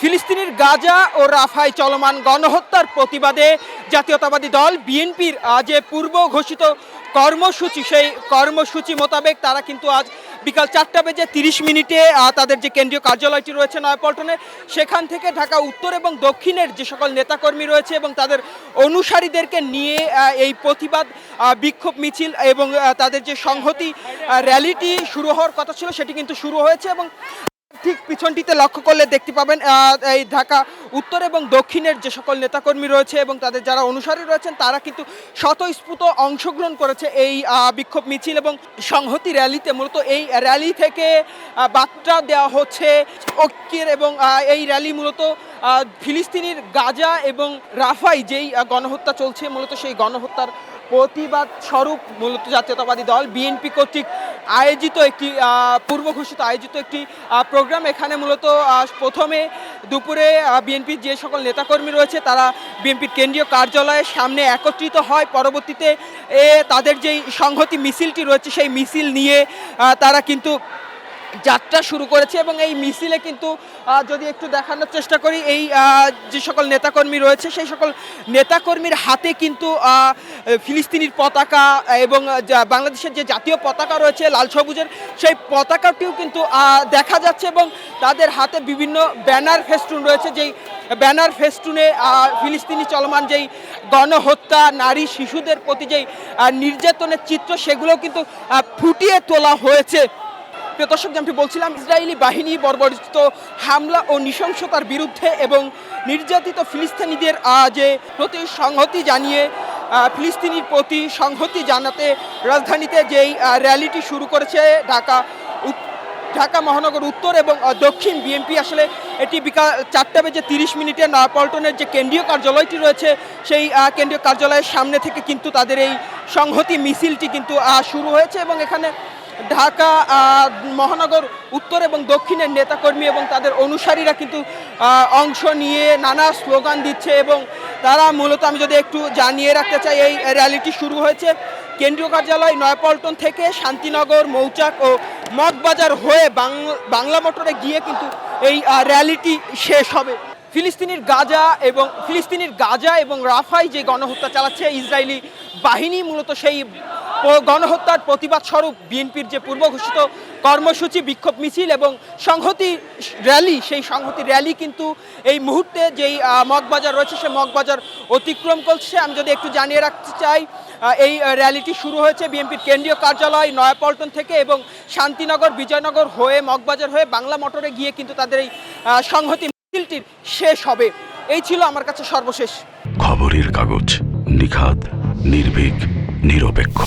ফিলিস্তিনের গাজা ও রাফায় চলমান গণহত্যার প্রতিবাদে জাতীয়তাবাদী দল বিএনপির যে পূর্ব ঘোষিত কর্মসূচি, সেই কর্মসূচি মোতাবেক তারা কিন্তু আজ বিকাল চারটা বেজে তিরিশ মিনিটে তাদের যে কেন্দ্রীয় কার্যালয়টি রয়েছে নয়াপল্টনে, সেখান থেকে ঢাকা উত্তর এবং দক্ষিণের যে সকল নেতাকর্মী রয়েছে এবং তাদের অনুসারীদেরকে নিয়ে এই প্রতিবাদ বিক্ষোভ মিছিল এবং তাদের যে সংহতি র্যালিটি শুরু হওয়ার কথা ছিল সেটি কিন্তু শুরু হয়েছে এবং ঠিক পিছনটিতে লক্ষ্য করলে দেখতে পাবেন এই ঢাকা উত্তর এবং দক্ষিণের যে সকল নেতাকর্মী রয়েছে এবং তাদের যারা অনুসারী রয়েছেন, তারা কিন্তু স্বতঃস্ফূর্ত অংশগ্রহণ করেছে এই বিক্ষোভ মিছিল এবং সংহতি র্যালিতে। মূলত এই র্যালি থেকে বার্তা দেওয়া হচ্ছে ঐক্যের এবং এই র্যালি মূলত ফিলিস্তিনির গাজা এবং রাফাই যেই গণহত্যা চলছে, মূলত সেই গণহত্যার প্রতিবাদ স্বরূপ মূলত জাতীয়তাবাদী দল, বিএনপি কর্তৃক আয়োজিত একটি পূর্ব ঘোষিত আয়োজিত একটি প্রোগ্রাম। এখানে মূলত প্রথমে দুপুরে বিএনপির যে সকল নেতাকর্মী রয়েছে, তারা বিএনপির কেন্দ্রীয় কার্যালয়ের সামনে একত্রিত হয়। পরবর্তীতে তাদের যেই সংহতি মিছিলটি রয়েছে, সেই মিছিল নিয়ে তারা কিন্তু যাত্রা শুরু করেছে এবং এই মিছিলে কিন্তু যদি একটু দেখানোর চেষ্টা করি, এই যে সকল নেতাকর্মী রয়েছে, সেই সকল নেতাকর্মীর হাতে কিন্তু ফিলিস্তিনির পতাকা এবং বাংলাদেশের যে জাতীয় পতাকা রয়েছে, লাল সবুজের, সেই পতাকাটিও কিন্তু দেখা যাচ্ছে এবং তাদের হাতে বিভিন্ন ব্যানার ফেস্টুন রয়েছে, যেই ব্যানার ফেস্টুনে ফিলিস্তিনি চলমান যেই গণহত্যা, নারী, শিশুদের প্রতি যেই নির্যাতনের চিত্র, সেগুলো কিন্তু ফুটিয়ে তোলা হয়েছে। প্রিয় দর্শক, যেমনটি বলছিলাম, ইসরায়েলি বাহিনী বর্বরিত হামলা ও নৃশংসতার বিরুদ্ধে এবং নির্যাতিত ফিলিস্তিনিদের যে প্রতি সংহতি জানিয়ে ফিলিস্তিনির প্রতি সংহতি জানাতে রাজধানীতে যেই র্যালিটি শুরু করেছে ঢাকা ঢাকা মহানগর উত্তর এবং দক্ষিণ বিএনপি, আসলে এটি বিকাল চারটা বেজে তিরিশ মিনিটে নয়াপল্টনের যে কেন্দ্রীয় কার্যালয়টি রয়েছে, সেই কেন্দ্রীয় কার্যালয়ের সামনে থেকে কিন্তু তাদের এই সংহতি, মিছিলটি কিন্তু শুরু হয়েছে এবং এখানে ঢাকা মহানগর উত্তর এবং দক্ষিণের নেতাকর্মী এবং তাদের অনুসারীরা কিন্তু অংশ নিয়ে নানা স্লোগান দিচ্ছে এবং তারা মূলত আমি যদি একটু জানিয়ে রাখতে চাই, এই র্যালিটি শুরু হয়েছে কেন্দ্রীয় কার্যালয় নয়াপল্টন থেকে শান্তিনগর, মৌচাক ও মগবাজার হয়ে বাংলা মোটরে গিয়ে কিন্তু এই র্যালিটি শেষ হবে। ফিলিস্তিনির গাজা এবং, ফিলিস্তিনির গাজা এবং রাফাই যে গণহত্যা চালাচ্ছে, ইসরায়েলি বাহিনী মূলত সেই গণহত্যার প্রতিবাদ স্বরূপ বিএনপির যে পূর্ব ঘোষিত কর্মসূচি, বিক্ষোভ মিছিল এবং সংহতি র্যালি, সেই সংহতি র্যালি কিন্তু এই মুহূর্তে যেই মগবাজার রয়েছে, সে মগবাজার অতিক্রম করছে। আমি যদি একটু জানিয়ে রাখতে চাই এই র্যালিটি শুরু হয়েছে বিএনপির কেন্দ্রীয় কার্যালয় নয়াপল্টন থেকে এবং শান্তিনগর, বিজয়নগর হয়ে, মগবাজার হয়ে বাংলা মোটরে গিয়ে কিন্তু তাদের এই সংহতি মিছিলটির শেষ হবে। এই ছিল আমার কাছে সর্বশেষ। খবরের কাগজ, নিখাদ, নির্ভীক, নিরপেক্ষ।